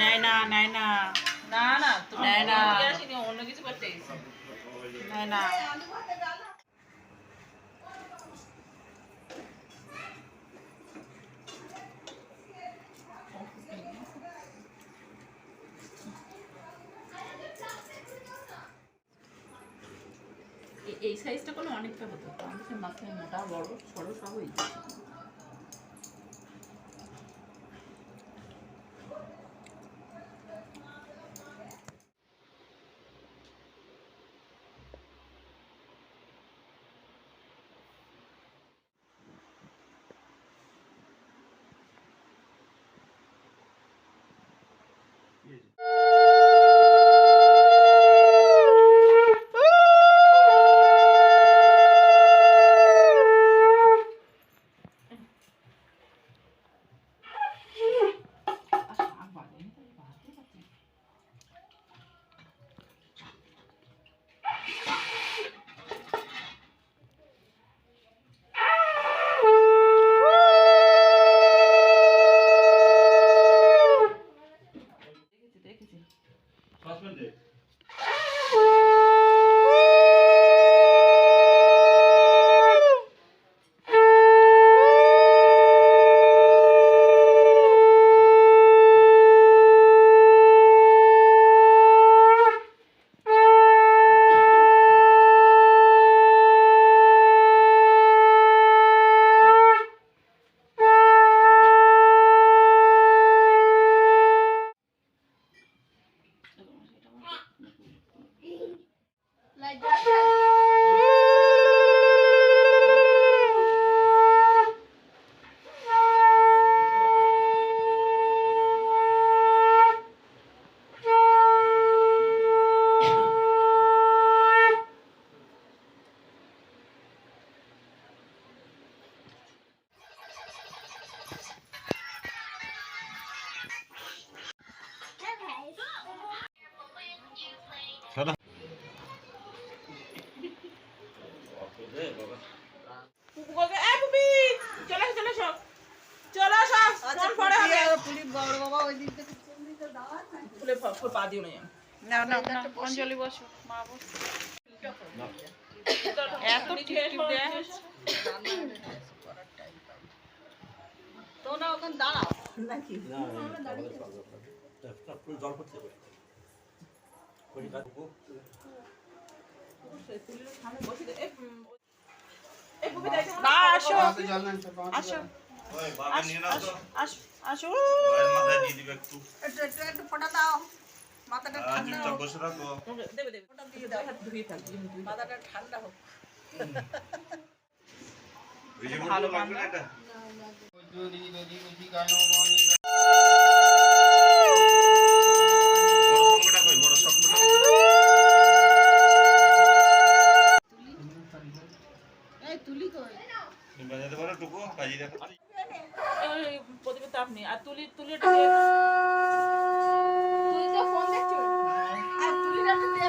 নেয় না নেয় না না না তুমি নেয় না। আসিনি অন্য কিছু করতে গেছি নেয় না এই সাইজটা কোনো অনেকটা হতো। আমাদের মাথায় মোটা বড় সরো সব ফুলে পা দিও না না না না অঞ্জলি বসো মা বসো এত টিপ দেয়া হয়েছে তোমরা ওখানে দাঁড়াও নাকি জল করতে বসে আসো আসো আসো আসো আসো একটু একটু ফোটা দাও মাথাটা ঠান্ডা হোক। দেবে দেবে। ওটা দিয়ে দাও। হাত ধুয়ে থাক মাথাটা ঠান্ডা হোক। ভালো তুলি তাপ নেই। আর তুলি তুলিটা দিয়ে তুই তো ফোন দেখছ আর তুলিটা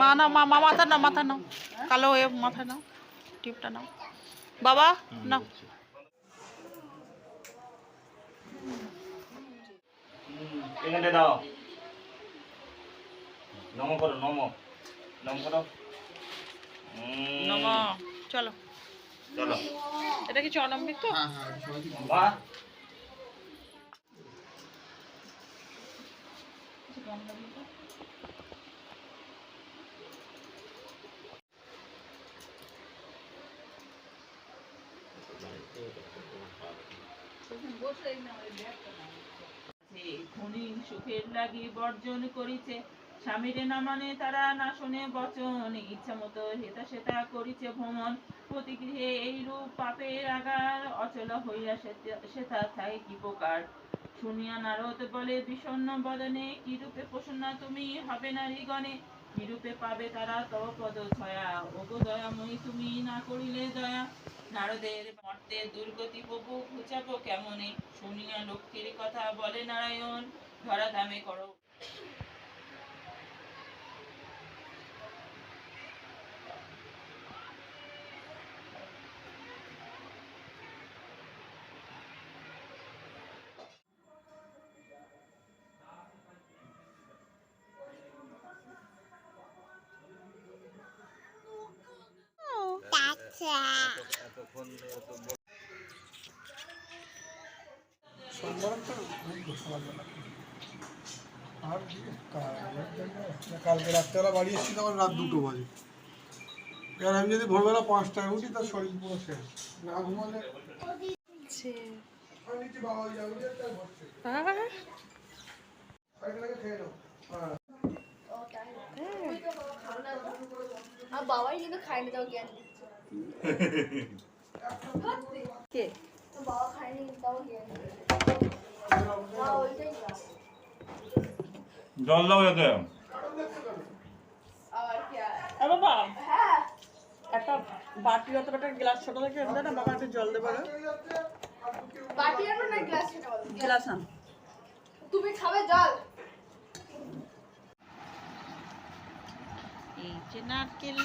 মা নাও মা মা মাথা নাও মাথা নাও। কালো হয়ে মাথা নাও টিপটা নাও। বাবা নাও। এখানে দাও। নম করো নম। নম করো। নম। চলো। চলো। এটা কি চরণামৃত তো মা ক্ষণিক সুখের লাগি বর্জন করিছে স্বামীর না মানে তারা না শোনে বচন ইচ্ছা মতো হেতা সেতা করিছে ভ্রমণ প্রতিগৃহে এইরূপ পাপের আগার অচল হইয়া সেতা- থাকে কি প্রকার? শুনিয়া নারদ বলে, বিষণ্ণ বদনে কি রূপে প্রসন্ন তুমি? হবে নারীগণে কি রূপে পাবে তারা তব পদ ছয়া? ওগো দয়াময়ী, তুমি না করিলে দয়া? নারদের মর্তে দুর্গতি প্রভু ঘুচাবো কেমনে? শুনিয়া লক্ষ্মীর কথা বলে, নারায়ণ, ধরাধামে করো। কালকে রাত্রেবেলা বাড়ি এসেছি তখন রাত দুটো বাজে আমি যদি ভোরবেলা পাঁচটায় উঠি তার শরীর পুরো শেষ না ঘুমালে খেয়ে বাবাই কিন্তু খায়নি তাও জ্ঞান দিচ্ছে। কে? জল দাও এতে। আবার কি আর এ বাবা একটা বাটি একটা গ্লাস ছোট থেকে এনে না? বাবা একটু জল দেবে বাটি আনো না গ্লাস গ্লাস আন। তুমি খাবে জল। এই যে নারকেল